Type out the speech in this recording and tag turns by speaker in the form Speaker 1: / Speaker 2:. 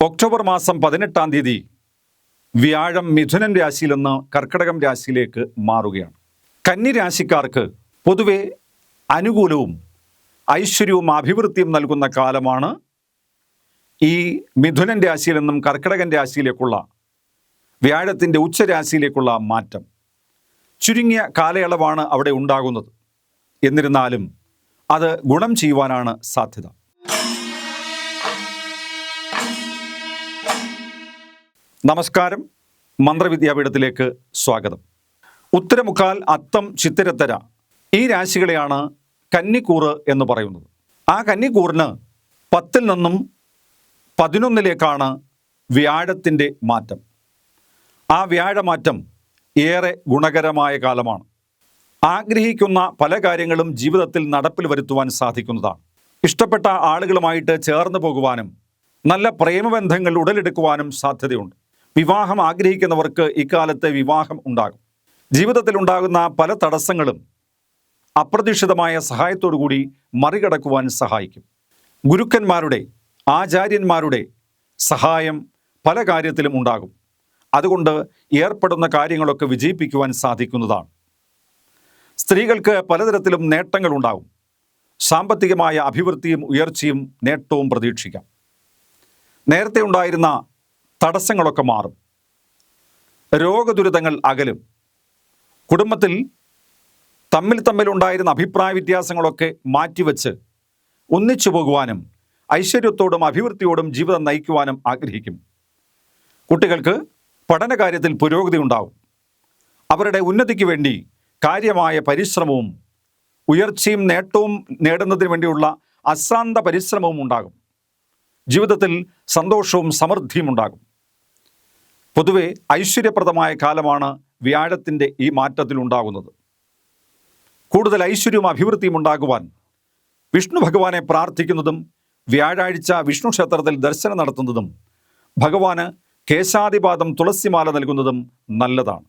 Speaker 1: October മാസം പതിനെട്ടാം തീയതി വ്യാഴം മിഥുനൻ രാശിയിൽ നിന്ന് കർക്കിടകം രാശിയിലേക്ക് മാറുകയാണ്. കന്നി രാശിക്കാർക്ക് പൊതുവെ അനുകൂലവും ഐശ്വര്യവും അഭിവൃദ്ധിയും നൽകുന്ന കാലമാണ് ഈ മിഥുനൻ രാശിയിൽ നിന്നും കർക്കിടകൻ രാശിയിലേക്കുള്ള വ്യാഴത്തിന്റെ ഉച്ചരാശിയിലേക്കുള്ള മാറ്റം. ചുരുങ്ങിയ കാലയളവാണ് അവിടെ ഉണ്ടാകുന്നത്. എന്നിരുന്നാലും അത് ഗുണം ചെയ്യുവാനാണ് സാധ്യത. നമസ്കാരം. മന്ത്രവിദ്യാപീഠത്തിലേക്ക് സ്വാഗതം. ഉത്തരമുക്കാൽ അത്തം ചിത്തിരത്തര ഈ രാശികളെയാണ് കന്നിക്കൂറ് എന്ന് പറയുന്നത്. ആ കന്നിക്കൂറിന് പത്തിൽ നിന്നും പതിനൊന്നിലേക്കാണ് വ്യാഴത്തിന്റെ മാറ്റം. ആ വ്യാഴമാറ്റം ഏറെ ഗുണകരമായ കാലമാണ്. ആഗ്രഹിക്കുന്ന പല കാര്യങ്ങളും ജീവിതത്തിൽ നടപ്പിൽ വരുത്തുവാൻ സാധിക്കുന്നതാണ്. ഇഷ്ടപ്പെട്ട ആളുകളുമായിട്ട് ചേർന്ന് പോകുവാനും നല്ല പ്രേമബന്ധങ്ങൾ ഉടലെടുക്കുവാനും സാധ്യതയുണ്ട്. വിവാഹം ആഗ്രഹിക്കുന്നവർക്ക് ഇക്കാലത്ത് വിവാഹം ഉണ്ടാകും. ജീവിതത്തിൽ ഉണ്ടാകുന്ന പല തടസ്സങ്ങളും അപ്രതീക്ഷിതമായ കൂടി മറികടക്കുവാൻ സഹായിക്കും. ഗുരുക്കന്മാരുടെ ആചാര്യന്മാരുടെ സഹായം പല കാര്യത്തിലും ഉണ്ടാകും. അതുകൊണ്ട് ഏർപ്പെടുന്ന കാര്യങ്ങളൊക്കെ വിജയിപ്പിക്കുവാൻ സാധിക്കുന്നതാണ്. സ്ത്രീകൾക്ക് പലതരത്തിലും നേട്ടങ്ങൾ ഉണ്ടാകും. സാമ്പത്തികമായ അഭിവൃദ്ധിയും ഉയർച്ചയും നേട്ടവും പ്രതീക്ഷിക്കാം. നേരത്തെ ഉണ്ടായിരുന്ന തടസ്സങ്ങളൊക്കെ മാറും. രോഗദുരിതങ്ങൾ അകലും. കുടുംബത്തിൽ തമ്മിൽ തമ്മിലുണ്ടായിരുന്ന അഭിപ്രായ വ്യത്യാസങ്ങളൊക്കെ മാറ്റിവെച്ച് ഒന്നിച്ചു പോകുവാനും ഐശ്വര്യത്തോടും അഭിവൃദ്ധിയോടും ജീവിതം നയിക്കുവാനും ആഗ്രഹിക്കും. കുട്ടികൾക്ക് പഠനകാര്യത്തിൽ പുരോഗതി ഉണ്ടാവും. അവരുടെ ഉന്നതിക്ക് വേണ്ടി കാര്യമായ പരിശ്രമവും ഉയർച്ചയും നേട്ടവും നേടുന്നതിന് വേണ്ടിയുള്ള അശ്രാന്ത പരിശ്രമവും ഉണ്ടാകും. ജീവിതത്തിൽ സന്തോഷവും സമൃദ്ധിയും ഉണ്ടാകും. പൊതുവെ ഐശ്വര്യപ്രദമായ കാലമാണ് വ്യാഴത്തിന്റെ ഈ മാറ്റത്തിൽ ഉണ്ടാകുന്നത്. കൂടുതൽ ഐശ്വര്യവും അഭിവൃദ്ധിയും ഉണ്ടാകുവാൻ വിഷ്ണു ഭഗവാനെ പ്രാർത്ഥിക്കുന്നതും വ്യാഴാഴ്ച വിഷ്ണു ക്ഷേത്രത്തിൽ ദർശനം നടത്തുന്നതും ഭഗവാന് കേശാദിപാദം തുളസിമാല നൽകുന്നതും നല്ലതാണ്.